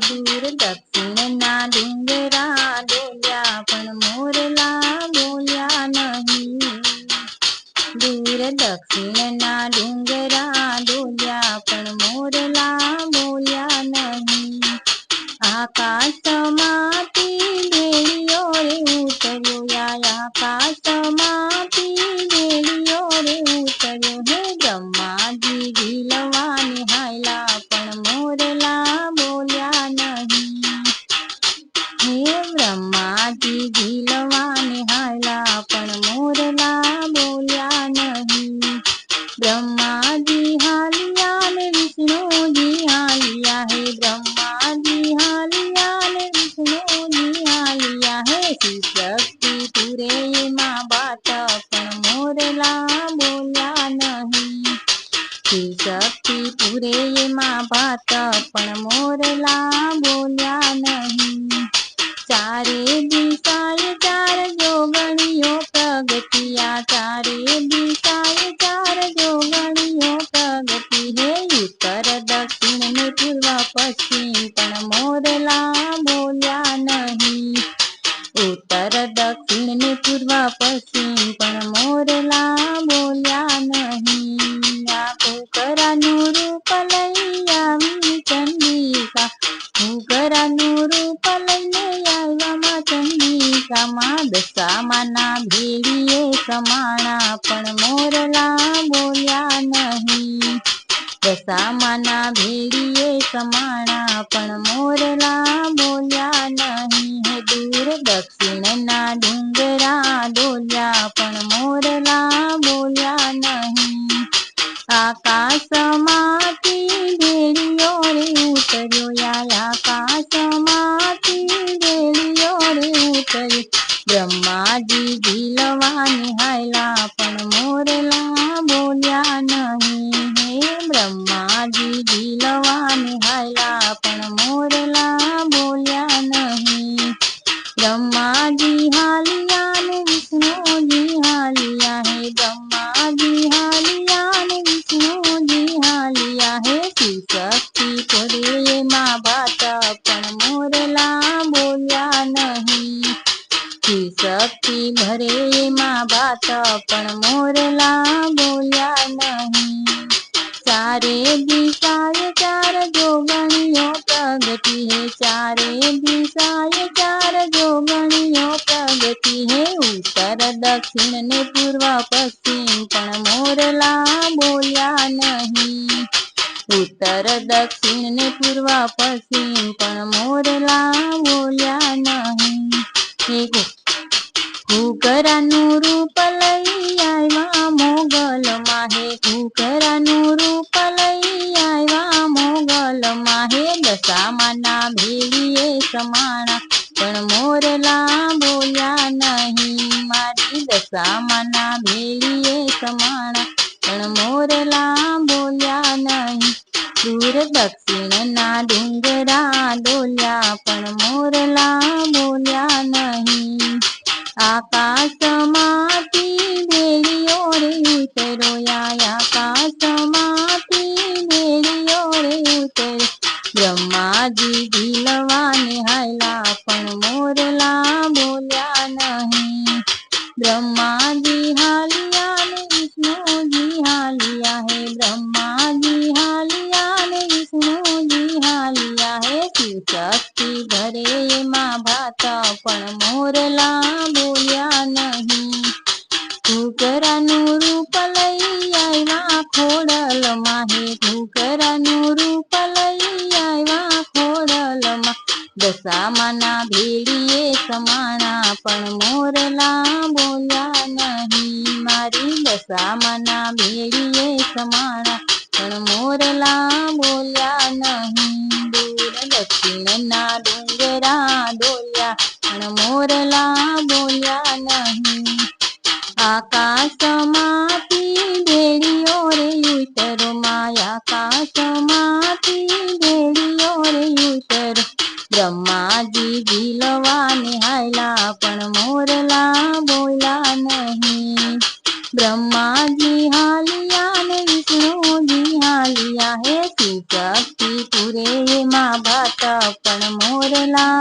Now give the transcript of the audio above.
દૂર દક્ષિણના ડુંગરા ડોલ્યા પણ મોરલા બોલ્યા નહીં દૂર દક્ષિણના ડુંગરા ડોલ્યા પણ મોરલા બોલ્યા નહીં. આકાશમાંથી ભેળિયો ना बोलिया नहीं। ब्रह्मा जी हालिया विष्णु जी हालिया है। ब्रह्मा जी हालिया विष्णु जी हालिया है। श्री शक्ति पूरे माँ बात पण मोरला बोलिया नहीं। श्री शक्ति पूरे माँ बात पण मोरला बोलिया नहीं। चारे दिशाएँ પશ્ચિમ પણ મોરલા બોલ્યા નહીં ઉત્તર દક્ષિણ ને પૂર્વ પશ્ચિમ પણ મોરલા બોલ્યા નહીં આ કુકરાનું રૂપ લઈ આવી ચંડિકા કુકરાનું રૂપ લઈને આવ્યામાં ચંડિકામાં દશામાના ભેળીએ સમાણા પણ दिए समाना पण मोरला बोलिया नहीं है दूर दक्षिण ना બ્રહ્માજી ઝીલવાની હાયલા પણ મોરલા બોલ્યા નહીં બ્રહ્માજી હાલિયા ને વિષ્ણુજી હાલિયા હે બ્રહ્માજી હાલિયા ને વિષ્ણુજી હાલિયા હે શિવ શક્તિ પડે માં ભાત પણ મોરલા બોલ્યા નહીં શિવ શક્તિ ભરે માં ભાત પણ મોરલા બોલ્યા નહીં ચારે દિશાએ ચાર જોગણીઓ પ્રગતિ હે ચારે દિશાએ ચાર જોગણીઓ પ્રગતિ હે ઉત્તર દક્ષિણ ને પૂર્વ પશ્ચિમ પણ મોરલા બોલ્યા નહીં ઉત્તર દક્ષિણ ને પૂર્વ પશ્ચિમ પણ મોરલા બોલ્યા નહીં ઘૂઘરાનું રૂપ મોરલા બોલ્યા નહીં મારી દશામાના ભેળીએ સમાણા પણ મોરલા બોલ્યા નહીં દૂર દક્ષિણના ડુંગરા ડોલ્યા પણ મોરલા બોલ્યા નહીં આકાશમાંથી ભેળિયો રે ઉતરો યા આકાશમાંથી ભેળિયો રે ઉતરો બ્રહ્માજી ઝીલવાને હાયલા મોરલા બોલ્યા નહીં ઘૂઘરાનું રૂપ લઈ આવ્યા ખોડલમાં હે ઘૂઘરાનું રૂપ લઈ આવ્યા ખોડલમાં દશામાના ભેડીએ સમાણા પણ મોરલા બોલ્યા નહીં મારી દશામાના ભેડીએ સમાણા પણ મોરલા મોરલા બોલ્યા નહીં આકાશમાંથી ભેળિયો રે ઉતરો માયા આકાશમાંથી ભેળિયો રે ઉતરો બ્રહ્માજી ઝીલવાને હાયલા પણ મોરલા બોલ્યા નહીં બ્રહ્માજી હાલિયા ને વિષ્ણુજી હાલિયા ચાલ્યા હે શિવ શક્તિ પૂરે એમાં ભાત પણ મોરલા